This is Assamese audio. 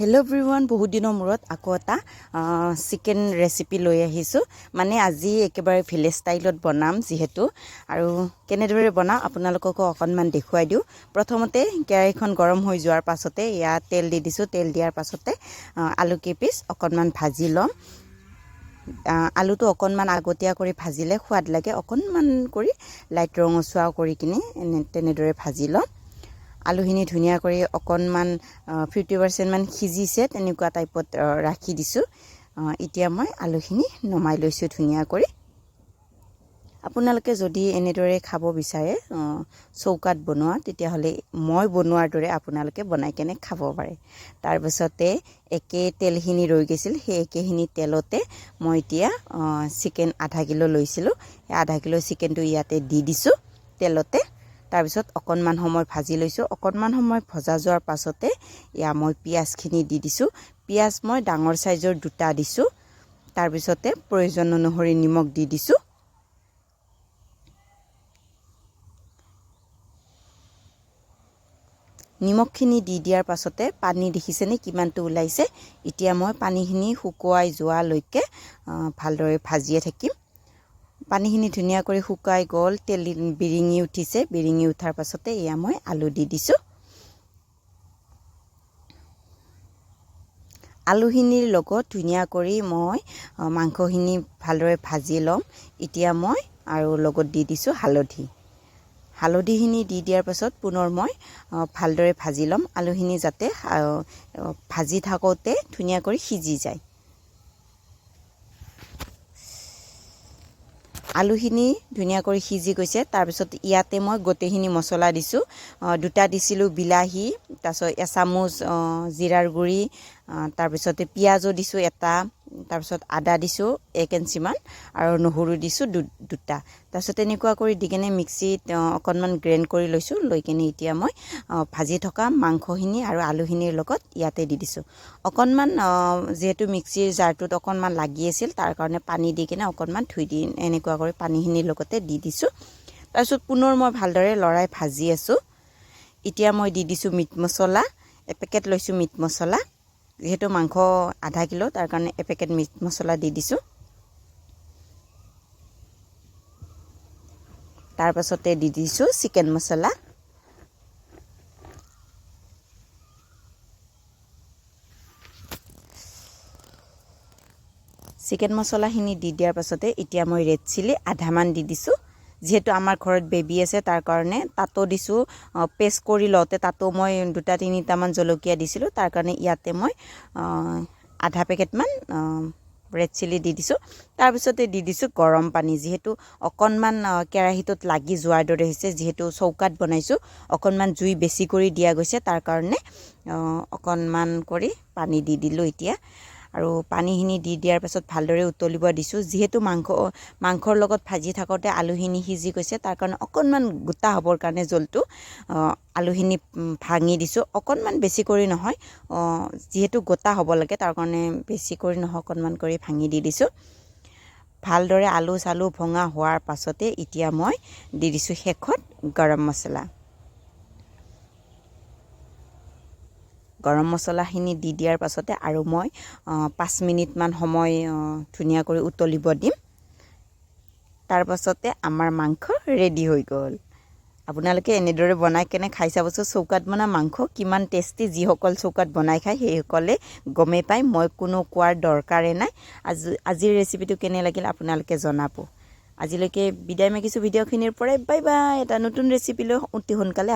হেল্ল' এভৰিৱান বহুত দিনৰ মূৰত আকৌ এটা চিকেন ৰেচিপি লৈ আহিছোঁ। মানে আজি একেবাৰে ভিলেজ ষ্টাইলত বনাম যিহেতু। আৰু কেনেদৰে বনাওঁ আপোনালোককো অকণমান দেখুৱাই দিওঁ। প্ৰথমতে কেৰাহীখন গৰম হৈ যোৱাৰ পাছতে ইয়াত তেল দি দিছোঁ। তেল দিয়াৰ পাছতে আহ, আলু কেইপিচ অকণমান ভাজি ল'ম। আলুটো অকণমান আগতীয়া কৰি ভাজিলে সোৱাদ লাগে। অকণমান কৰি লাইট ৰঙচুৱা কৰি কিনে তেনেদৰে ভাজি ল'ম। আলুখিনি ধুনীয়া কৰি অকণমান ফিফটি পাৰ্চেণ্টমান সিজিছে তেনেকুৱা টাইপত ৰাখি দিছোঁ। এতিয়া মই আলুখিনি নমাই লৈছোঁ ধুনীয়া কৰি। আপোনালোকে যদি এনেদৰে খাব বিচাৰে চৌকাত বনোৱা তেতিয়াহ'লে মই বনোৱাৰ দৰে আপোনালোকে বনাই কেনে খাব পাৰে। তাৰপিছতে একে তেলখিনি ৰৈ গৈছিল সেই একেখিনি তেলতে মই এতিয়া চিকেন আধা কিলো লৈছিলোঁ। সেই আধা কিলো চিকেনটো ইয়াতে দি দিছোঁ তেলতে। তাৰপিছত অকণমান সময় ভাজি লৈছোঁ। অকণমান সময় ভজা যোৱাৰ পাছতে এয়া মই পিঁয়াজখিনি দি দিছোঁ। পিঁয়াজ মই ডাঙৰ চাইজৰ দুটা দিছোঁ। তাৰপিছতে প্ৰয়োজন অনুসৰি নিমখ দি দিছোঁ। নিমখখিনি দি দিয়াৰ পাছতে পানী দেখিছেনে কিমানটো ওলাইছে? এতিয়া মই পানীখিনি শুকুৱাই যোৱালৈকে ভালদৰে ভাজিয়ে থাকিম। পানীখিনি ধুনীয়া কৰি শুকাই গ'ল তেল বিৰিঙি উঠিছে। বিৰিঙি উঠাৰ পাছতে এয়া মই আলু দি দিছোঁ। আলুখিনিৰ লগত ধুনীয়া কৰি মই মাংসখিনি ভালদৰে ভাজি ল'ম। এতিয়া মই আৰু লগত দি দিছোঁ হালধি। হালধিখিনি দি দিয়াৰ পাছত পুনৰ মই ভালদৰে ভাজি ল'ম। আলুখিনি যাতে ভাজি থাকোঁতে ধুনীয়া কৰি সিজি যায়। আলুখিনি ধুনীয়া কৰি সিজি গৈছে। তাৰপিছত ইয়াতে মই গোটেইখিনি মছলা দিছোঁ। দুটা দিছিলোঁ বিলাহী তাৰপিছত এচামুচ জিৰাৰ গুড়ি তাৰপিছতে পিঁয়াজো দিছোঁ এটা। তাৰপিছত আদা দিছোঁ এক ইঞ্চিমান আৰু নহৰু দিছোঁ দু দুটা। তাৰপিছত তেনেকুৱা কৰি দি কেনে মিক্সিত অকণমান গ্ৰেণ্ড কৰি লৈছোঁ লৈ কেনে এতিয়া মই ভাজি থকা মাংসখিনি আৰু আলুখিনিৰ লগত ইয়াতে দি দিছোঁ। অকণমান যিহেতু মিক্সিৰ জাৰটোত অকণমান লাগি আছিল তাৰ কাৰণে পানী দি কিনে অকণমান ধুই দি এনেকুৱা কৰি পানীখিনিৰ লগতে দি দিছোঁ। তাৰপিছত পুনৰ মই ভালদৰে লৰাই ভাজি আছোঁ। এতিয়া মই দি দিছোঁ মিট মছলা এপেকেট লৈছোঁ মিট মছলা। যিহেতু মাংস আধা কিলো, তাৰ কাৰণে এপেকেট মিট মছলা দি দিছোঁ। তাৰপাছতে দি দিছোঁ চিকেন মছলা। চিকেন মছলাখিনি দি দিয়াৰ পাছতে এতিয়া মই ৰেড চিলি আধামান দি দিছোঁ। যিহেতু আমাৰ ঘৰত বেবী আছে, তাৰ কাৰণে তাতো দিছোঁ পেষ্ট কৰি লওঁতে তাতো মই দুটা, তিনিটামান জলকীয়া দিছিলোঁ, তাৰ কাৰণে ইয়াতে মই আধা পেকেটমান ৰেড চিলি দি দিছোঁ। তাৰপিছতে দি দিছোঁ গৰম পানী, যিহেতু অকণমান কেৰাহীটোত লাগি যোৱাৰ দৰে হৈছে, যিহেতু চৌকাত বনাইছোঁ, অকণমান জুই বেছি কৰি দিয়া গৈছে, তাৰ কাৰণে অকণমান কৰি পানী দি দিলোঁ এতিয়া। আৰু পানীখিনি দি দিয়াৰ পাছত ভালদৰে উতলিব দিছোঁ। যিহেতু মাংস মাংসৰ লগত ভাজি থাকোঁতে আলুখিনি সিজি গৈছে তাৰ কাৰণে অকণমান গোটা হ'বৰ কাৰণে জলটো আলুখিনি ভাঙি দিছোঁ। অকণমান বেছি কৰি নহয় যিহেতু গোটা হ'ব লাগে তাৰ কাৰণে বেছি কৰি নহয় অকণমান কৰি ভাঙি দি দিছোঁ। ভালদৰে আলু চালু ভঙা হোৱাৰ পাছতে এতিয়া মই দি দিছোঁ শেষত গৰম মছলা। গৰম মছলাখিনি দি দিয়াৰ পাছতে আৰু মই পাঁচ মিনিটমান সময় আহ, ধুনীয়া কৰি উতলিব দিম। তাৰ পাছতে আমাৰ মাংস ৰেডি হৈ গ'ল। আপোনালোকে এনেদৰে বনাই কেনে খাই চাবচোন চৌকাত বনোৱা মাংস কিমান টেষ্টি যিসকল চৌকাত বনাই খায় সেইসকলে গমেই পায় মই কোনো কোৱাৰ দৰকাৰেই নাই। আজি আজিৰ ৰেচিপিটো কেনে লাগিল আপোনালোকে জনাব। আজিলৈকে বিদায় মাগিছোঁ ভিডিঅ'খিনিৰ পৰাই বাই বাই এটা নতুন ৰেচিপি লৈ অতি সোনকালে